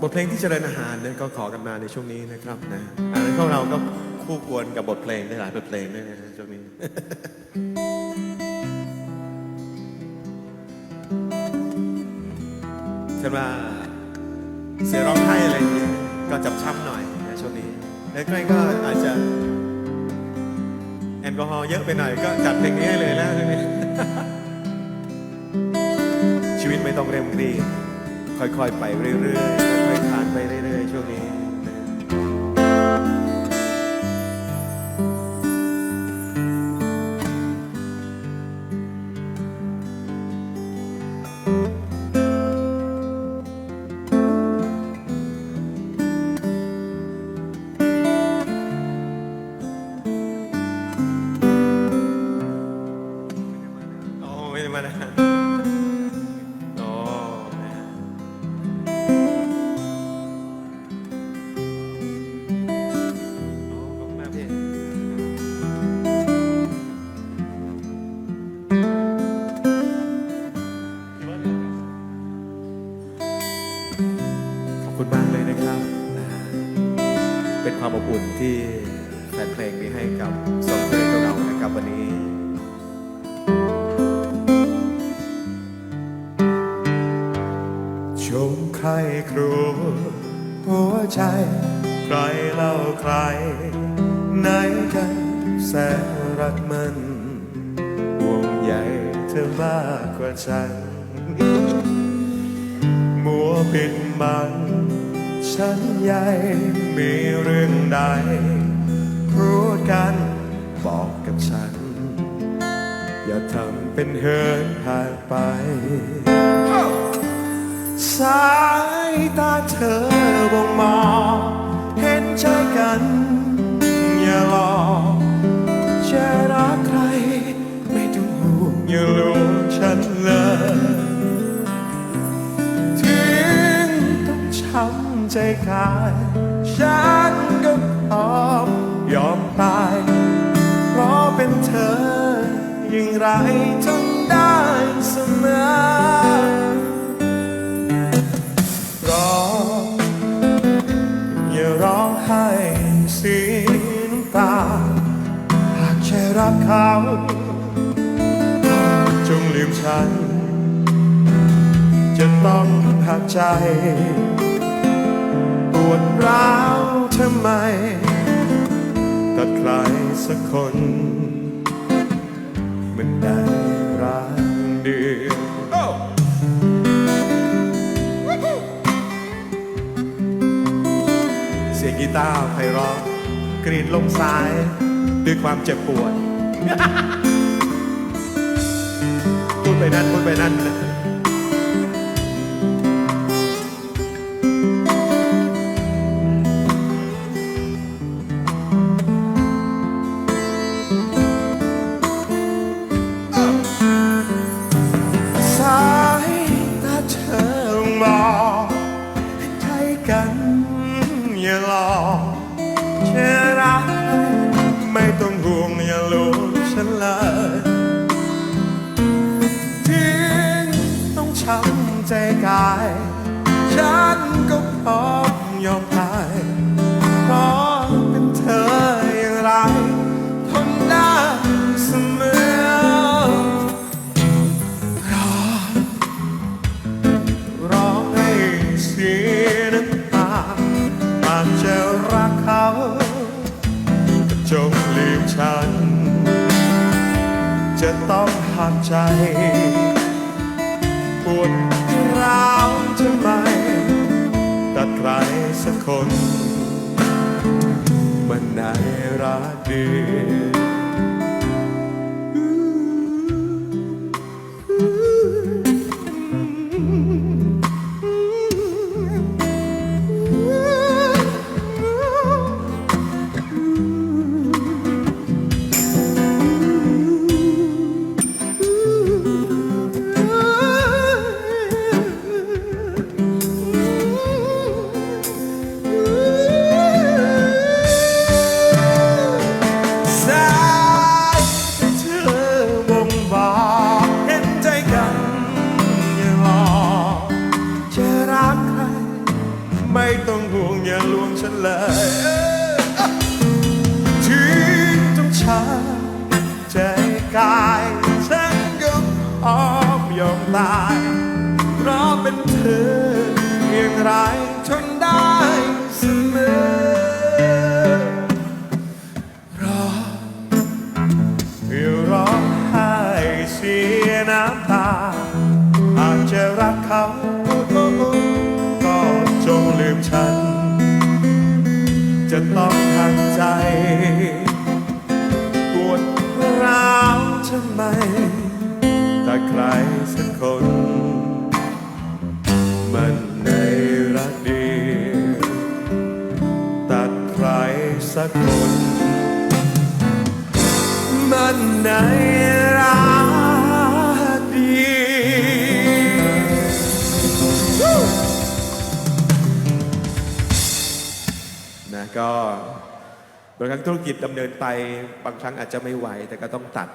บทเพลงที่เจริญอาหารเนี่ยก็ขอกันมาในช่วงนี้นะครับนะอันนั้นพวกเราก็คู่ควรกับบทเพลงได้หลายบทเพลงด้วยนะช่วงนี้ฉันว่าเสียร้องไห้อะไรอย่างเงี้ยก็จับช้ำหน่อยนะช่วงนี้แล้วใกล้ก็อาจจะแอลกอฮอล์เยอะไปหน่อยก็จัดเพลงนี้ให้เลยแล้วช่วงนี้ ชีวิตไม่ต้องเร่งรีบค่อยๆ ไปเรื่อยๆค่อยๆผ่านไปเรื่อยๆช่วงนี้โอ้ไม่ได้มานะ เป็นความอบอุ่นที่แฟนเพลงมีให้กับสองเพลงของเรานะครับวันนี้ ชมใครครูหัวใจ ใครเล่าใคร ไหนกันแสนรักมันห่วงใยเธอมากกว่าฉัน มัวปิดบัง ฉันใหญ่มีเรื่องใดพูดกันบอกกับฉัน อย่าทำเป็นเหินห่างไป สายตาเธอบ่งมองเห็นใจกัน ฉันก็พร้อมยอมตาย เพราะเป็นเธออย่างไรทำได้เสมอรออย่าร้องไห้เสียน้ำตา หากแค่รักเขา จงลืมฉัน จะต้องหักใจ วดร้าวทำไมตัดใครสักคนมันได้รักเดียวเสียงกีตาร์ไพเราะกรีดลงซ้ายด้วยความเจ็บปวดพูดไปนั่นพูดไปนั่น ต้องหักใจปวดร้าวทำไมตัดใครสักคน มันน่ารักดี ไม่ต้องห่วงอย่าลวงฉันเลยถึงต้องช้ใจกายฉันก็พร้อมยอมตายเพราะเป็นเธอเพียงไรทนได้เสมอรออยู่รองห้เสียน้ำตาอาจจะรักเขา ใจปวดร้าวทำไมถ้าใครสักคน มันในรักดีตัดใครสักคน มันในรักดีนะก็ บางครั้งธุรกิจดำเนินไปบางครั้งอาจจะไม่ไหวแต่ก็ต้องตัด